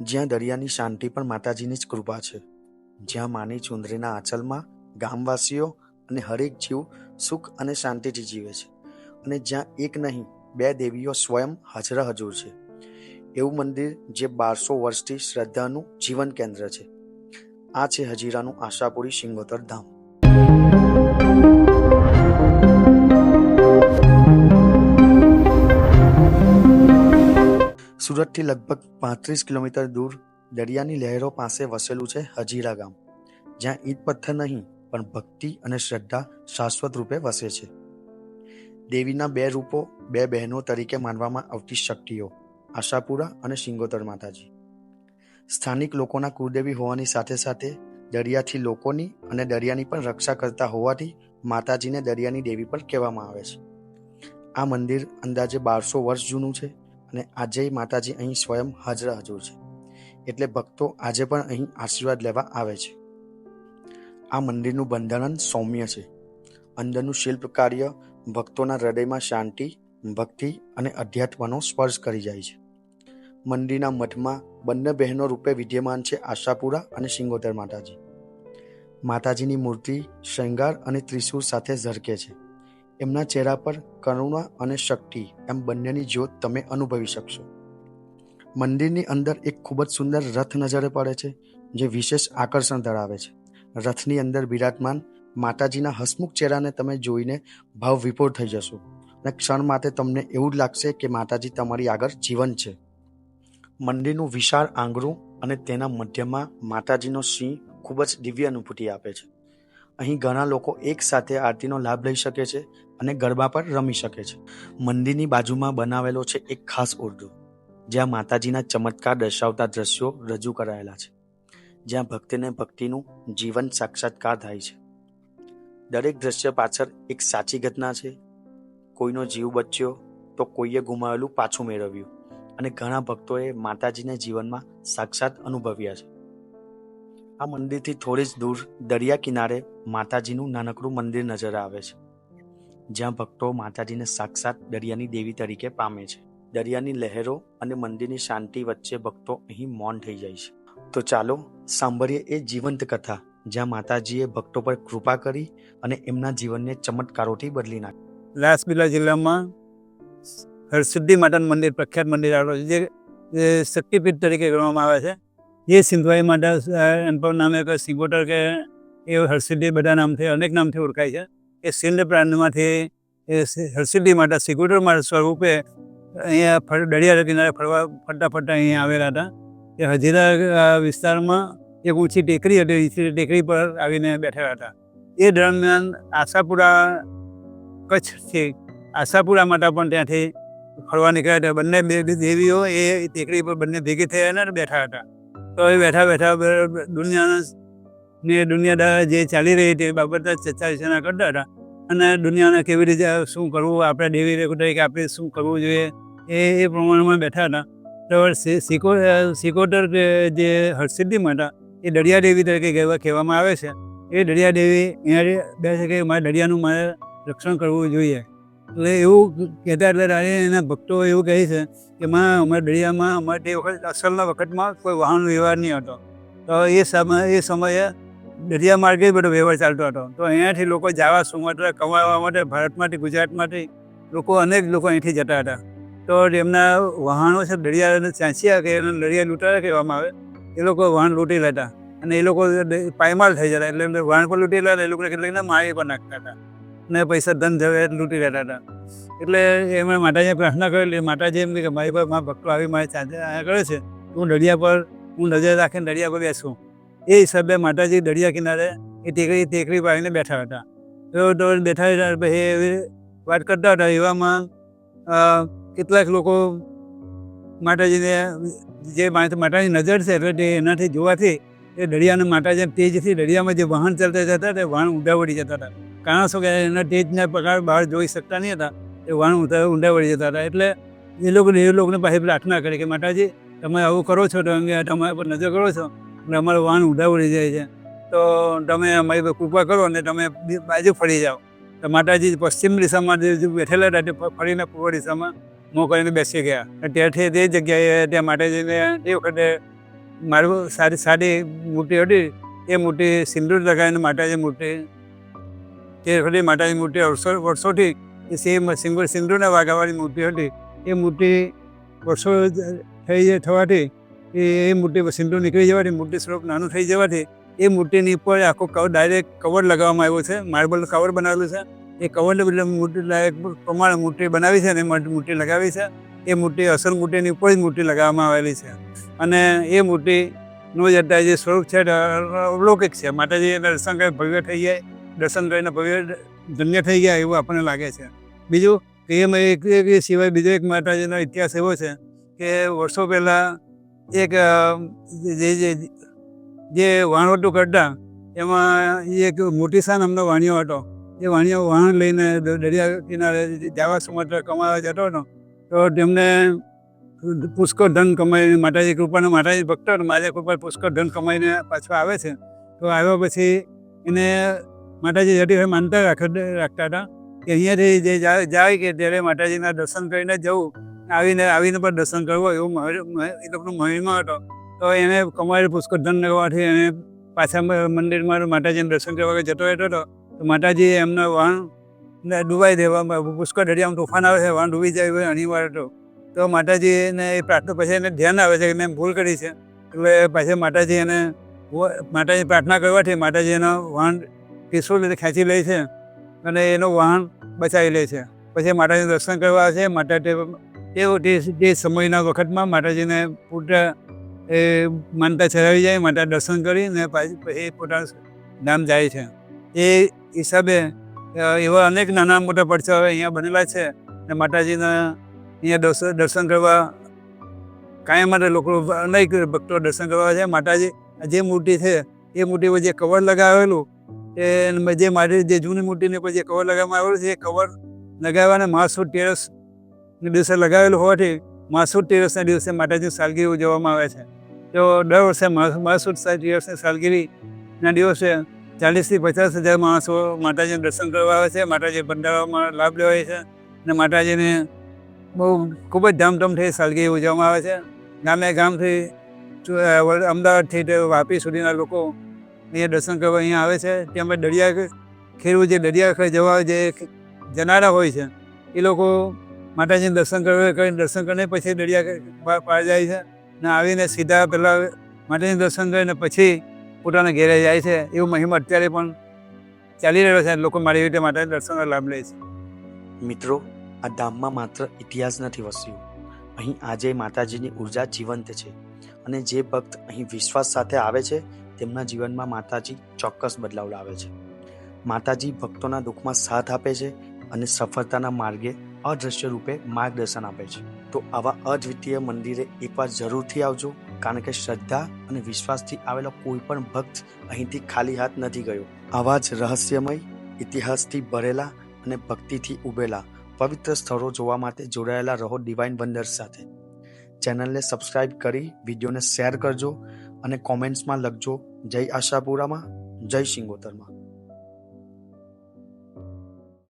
જ્યાં દરિયાની શાંતિ પણ માતાજીની જ કૃપા છે. જ્યાં માની ચુંદરીના આંચલમાં ગામવાસીઓ અને હરેક જીવ સુખ અને શાંતિથી જીવે છે અને જ્યાં એક નહીં, બે દેવીઓ સ્વયં હાજર હજુર છે. એવું મંદિર જે બારસો વર્ષથી શ્રદ્ધાનું જીવન કેન્દ્ર છે. આ છે હજીરાનું આશાપુરી સિંગોતર ધામ. સુરતથી લગભગ પાંત્રીસ કિલોમીટર દૂર દરિયાની લહેરો પાસે વસેલું છે હજીરા ગામ, જ્યાં ઈદ પથ્થર નહીં, પણ ભક્તિ અને શ્રદ્ધા શાશ્વત રૂપે વસે છે. દેવીના બે રૂપો બે બહેનો તરીકે માનવામાં આવતી શક્તિઓ, આશાપુરા અને સિંગોતર માતાજી. સ્થાનિક લોકોના કુળદેવી હોવાની સાથે સાથે દરિયાથી લોકોની અને દરિયાની પણ રક્ષા કરતા હોવાથી માતાજીને દરિયાની દેવી પણ કહેવામાં આવે છે. આ મંદિર અંદાજે બારસો વર્ષ જૂનું છે. અને આજે માતાજી અહીં સ્વયં હાજર હજુર છે. એટલે ભક્તો આજે પણ અહીં આશીર્વાદ લેવા આવે છે. આ મંદિરનું બંધારણ સૌમ્ય છે. અંદરનું શિલ્પ કાર્ય ભક્તોના હૃદયમાં શાંતિ, ભક્તિ અને અધ્યાત્મનો સ્પર્શ કરી જાય છે. મંદિરના મઠમાં બંને બહેનો રૂપે વિદ્યમાન છે આશાપુરા અને સિંગોતર માતાજી. માતાજીની મૂર્તિ શૃંગાર અને ત્રિશૂળ સાથે ઝરકે છે. એમના ચહેરા પર કરુણા અને શક્તિ એમ બંનેની જ્યોત તમે અનુભવી શકશો. મંદિરની અંદર એક ખૂબ જ સુંદર રથ નજરે પડે છે, જે વિશેષ આકર્ષણ ધરાવે છે. રથની અંદર બિરાજમાન માતાજીના હસમુખ ચહેરાને તમે જોઈને ભાવ વિભોર થઈ જશો અને ક્ષણ માટે તમને એવું જ લાગશે કે માતાજી તમારી આગળ જીવન છે. મંદિરનું વિશાળ આંગણું અને તેના મધ્યમાં માતાજીનો સિંહ ખૂબ જ દિવ્ય અનુભૂતિ આપે છે. અહીં ઘણા લોકો એકસાથે આરતીનો લાભ લઈ શકે છે અને ગરબા પર રમી શકે છે. મંદિરની બાજુમાં બનાવેલો છે એક ખાસ ઉર્દુ જ્યાં માતાજીના ચમત્કાર દર્શાવતા દ્રશ્યો રજૂ કરાયેલા છે, જ્યાં ભક્તિને ભક્તિનું જીવન સાક્ષાત્કાર થાય છે. દરેક દ્રશ્ય પાછળ એક સાચી ઘટના છે. કોઈનો જીવ બચ્યો તો કોઈએ ગુમાવેલું પાછું મેળવ્યું અને ઘણા ભક્તોએ માતાજીને જીવનમાં સાક્ષાત અનુભવ્યા છે. આ મંદિરથી થોડી જ દૂર દરિયા કિનારે માતાજીનું નાનકડું મંદિર નજર આવે છે, જ્યાં ભક્તો માતાજીને સાક્ષાત દરિયાની દેવી તરીકે પામે છે. દરિયાની લહેરો અને મંદિરની શાંતિ વચ્ચે ભક્તો અહીં મૌન થઈ જાય છે. તો ચાલો સાંભળીએ એ જીવંત કથા, જ્યાં માતાજીએ ભક્તો પર કૃપા કરી અને એમના જીવનને ચમત્કારોથી બદલી નાખી. લાસબીલા જિલ્લામાં હરસિદ્ધિ માતાનું મંદિર, પ્રખ્યાત મંદિર આવેલું છે જે શક્તિપીઠ તરીકે ગણવામાં આવે છે. જે સિંધવાઈ માટે એમ પણ નામે કે સિંગોટર કે એ હરસિદ્ધિ બધા નામથી, અનેક નામથી ઓળખાય છે. એ સિંધ પ્રાંતમાંથી એ હરસિદ્ધિ માતા સિંગોટર માટે સ્વરૂપે અહીંયા દરિયા કિનારે ફરવા, ફરતા ફરતા અહીંયા આવેલા હતા. એ હજીરા વિસ્તારમાં એક ઊંચી ટેકરી હતી, ઊંચી ટેકરી પર આવીને બેઠેલા હતા. એ દરમિયાન આશાપુરા કચ્છથી આશાપુરા માટે પણ ત્યાંથી ફરવા નીકળ્યા હતા. બંને બે દેવીઓ એ ટેકરી પર બંને ભેગી થયા અને બેઠા હતા. તો એ બેઠા બેઠા દુનિયાના ને દુનિયાદાર જે ચાલી રહી હતી એ બાબતે ચર્ચા વિચારણા કરતા હતા. અને દુનિયાને કેવી રીતે શું કરવું, આપણે દેવી તરીકે આપણે શું કરવું જોઈએ, એ એ પ્રમાણમાં બેઠા હતા. તો સિકો સિકોટર જે હરસિદ્ધિ હતા, એ દરિયાદેવી તરીકે કહેવા, કહેવામાં આવે છે. એ દરિયા દેવી અહીંયા બે છે કે મારે દરિયાનું મારે રક્ષણ કરવું જોઈએ. એટલે એવું કહેતા એટલે રાણી એના ભક્તો એવું કહે છે કે, માં, અમારા દરિયામાં અમારે તે વખત, અસલના વખતમાં કોઈ વાહન વ્યવહાર નહીં હતો. તો એ સમય, એ સમયે દરિયા માર્ગે બધો વ્યવહાર ચાલતો હતો. તો અહીંયાથી લોકો જવા સુમાત્રા કમાવા માટે ભારતમાંથી, ગુજરાતમાંથી લોકો અનેક લોકો અહીંથી જતા હતા. તો એમના વાહનો છે દરિયા ચાંચ્યા કે એને દરિયા લૂંટારા કહેવામાં આવે, એ લોકો વાહન લૂંટી લેતા. અને એ લોકો પાયમાલ થઈ જતા, એટલે વાહન પર લૂંટી લેતા, એ લોકોને કેટલાકને મારી પણ નાખતા હતા. ને પૈસા ધન જવે લૂંટી રહેતા હતા. એટલે એમણે માતાજીને પ્રાર્થના કરેલી, માતાજી, એમ કે મારી પર મારા ભક્તો આવી, મારી સાથે આયા કરે છે. હું દરિયા પર, હું નજર રાખીને દરિયા પર બેસું. એ હિસાબે માતાજી દરિયા કિનારે એ ટેકરી ટેકરી પાડીને બેઠા હતા. તો તો બેઠા હતા પછી એવી વાત કરતા હતા, એવામાં કેટલાક લોકો માતાજીને, જે માતા- માતાની નજર છે, એટલે તે એનાથી જોવાથી એ દરિયાના માતાજી તેજથી દરિયામાં જે વાહન ચાલતા જતા તે વાહન ઊંડા વળી જતા હતા. કારણ શું કે એના તેજના પ્રકાર બહાર જોઈ શકતા નહીં હતા. એ વાહન ઊંડા ઊંડા વળી જતા હતા. એટલે એ લોકોને એ લોકોને પાસે પ્રાર્થના કરી કે, માતાજી, તમે આવું કરો છો તો અંગે તમારા પર નજર કરો છો. એટલે અમારું વાહન ઊંડા વળી જાય છે. તો તમે અમારી કૃપા કરો અને તમે બાજુ ફરી જાઓ. તો માતાજી પશ્ચિમ દિશામાં જે જે બેઠેલા હતા તે ફરીને પૂર્વ દિશામાં મોકલીને બેસી ગયા. અને ત્યારથી તે જગ્યાએ ત્યાં માતાજીને તે વખતે મારું સારી સારી મૂર્તિ હતી. એ મૂર્તિ સિંદૂર લગાવીને માતાજી મૂર્તિ તે વખતે માતાની મૂર્તિ વર્ષો વર્ષોથી સેમ સિંગલ સિંદૂરના વાઘાવાળી મૂર્તિ હતી. એ મૂર્તિ વર્ષો થઈ થવાથી એ મૂર્તિ સિંધુ નીકળી જવાથી, મૂર્તિ સ્વરૂપ નાનું થઈ જવાથી એ મૂર્તિની ઉપર આખો કવર ડાયરેક્ટ કવર લગાવવામાં આવ્યો છે. માર્બલ કવર બનાવેલું છે. એ બદલે મૂર્તિ લાયક પ્રમાણે મૂર્તિ બનાવી છે અને મૂર્તિ લગાવી છે. એ મૂર્તિ અસલ મૂર્તિની ઉપર જ મૂર્તિ લગાવવામાં આવેલી છે. અને એ મૂર્તિનું અત્યારે જે સ્વરૂપ છે તે અવલૌકિક છે. માતાજી દર્શન કરી, ભવ્ય થઈ જાય. દર્શન કરીને ભવ્ય ધન્ય થઈ ગયા એવું આપણને લાગે છે. બીજું કે એમાં એક સિવાય બીજો એક માતાજીનો ઇતિહાસ એવો છે કે વર્ષો પહેલાં એક જે જે વાણવટું કરતા એમાં એક મોટીસા નામનો વાણિયો હતો. એ વાણિયો વાહન લઈને દરિયા કિનારે જવા સમુદ્ર કમાવા જતો હતો. તો તેમને પુષ્કળ ધન કમાઈને, માતાજી કૃપાનો માતાજી ભક્ત માતાજી કૃપા પુષ્કળ ધન કમાઈને પાછો આવે છે. તો આવ્યા પછી એને માતાજી જતી વખતે માનતા રાખ રાખતા હતા. કે અહીંયાથી જે જાય કે ત્યારે માતાજીના દર્શન કરીને જવું. આવીને આવીને પણ દર્શન કરવું એવું એ લોકોનો મહિમા હતો. તો એને કમાયેલું પુષ્કળ ધન લેવાથી એને પાછા મંદિરમાં માતાજીને દર્શન કરવા જતો રહેતો હતો. તો માતાજી એમના વાહન ડૂબાઈ દેવામાં પુષ્કળ દરિયામાં તોફાન આવે છે વાહન ડૂબી જાય અનિવાર્ય હતો. તો માતાજીને એ પ્રાર્થના પછી એને ધ્યાન આવે છે કે મેં ભૂલ કરી છે. એટલે પછી માતાજી એને માતાજી પ્રાર્થના કરવાથી માતાજીનો વાહન ત્રિશુલ રીતે ખેંચી લે છે અને એનું વાહન બચાવી લે છે. પછી માતાજી દર્શન કરવા છે. માતા તે તે સમયના વખતમાં માતાજીને પૂરતા એ માનતા ચડાવી જાય, માતા દર્શન કરીને પાછી પોતાનું ધામ જાય છે. એ હિસાબે એવા અનેક નાના મોટા પડછાઓ અહીંયા બનેલા છે ને માતાજીના અહીંયા દર્શન દર્શન કરવા કાયમ માટે લોકો અનેક ભક્તો દર્શન કરવા છે. માતાજી જે મૂર્તિ છે, એ મૂર્તિ પર જે કવર લગાવેલું એ જે મારી જે જૂની મૂટીને પર જે કવર લગાવવામાં આવેલું છે, એ કવર લગાવવાને મહાસુદ ટેરસને દિવસે લગાવેલું હોવાથી મહાસુદ ટેરસના દિવસે માતાજીની સાલગીરી ઉજવવામાં આવે છે. તો દર વર્ષે મહા- ટેરસની સાલગીરીના દિવસે ચાલીસથી પચાસ હજાર માણસો માતાજીને દર્શન કરવા આવે છે માતાજી ભંડારામાં લાભ લેવાય છે અને માતાજીને બહુ ખૂબ જ ધામધૂમથી સાલગીરી ઉજવવામાં આવે છે. ગામે ગામથી અમદાવાદથી વાપી સુધીના લોકો અહીંયા દર્શન કરવા અહીંયા આવે છે. ત્યાં દરિયા ખેડૂત જે દરિયા જવા જે જનારા હોય છે, એ લોકો માતાજીને દર્શન કરવા કરીને દર્શન કરીને પછી દરિયા પાર જાય છે ને આવીને સીધા પહેલાં માતાજીને દર્શન કરીને પછી પોતાના ઘેરે જાય છે. એવું મહિમા અત્યારે પણ ચાલી રહ્યો છે લોકો મારી રીતે માતાજી દર્શનનો લાભ લે છે. મિત્રો, આ ધામમાં માત્ર ઇતિહાસ નથી વસ્યું. અહીં આજે માતાજીની ઊર્જા જીવંત છે અને જે ભક્ત અહીં વિશ્વાસ સાથે આવે છે તેમના જીવનમાં માતાજી ચોક્કસ બદલાવ લાવે છે. માતાજી ભક્તોના દુઃખમાં સાથ આપે છે અને સફળતાના માર્ગે અદ્રશ્ય રૂપે માર્ગદર્શન આપે છે. તો આવા અદ્વિતીય મંદિરે એકવાર જરૂરથી આવજો, કારણ કે શ્રદ્ધા અને વિશ્વાસથી આવેલો કોઈ પણ ભક્ત અહીંથી ખાલી હાથ નથી ગયો. આવા જ રહસ્યમય, ઇતિહાસથી ભરેલા અને ભક્તિથી ઉભેલા પવિત્ર સ્થળો જોવા માટે જોડાયેલા રહો ડિવાઇન વંડર્સ સાથે. ચેનલને સબસ્ક્રાઇબ કરી, વિડીયોને શેર કરજો અને કોમેન્ટ્સમાં લખજો જય આશાપુરામાં જય શિંગોતરમાં.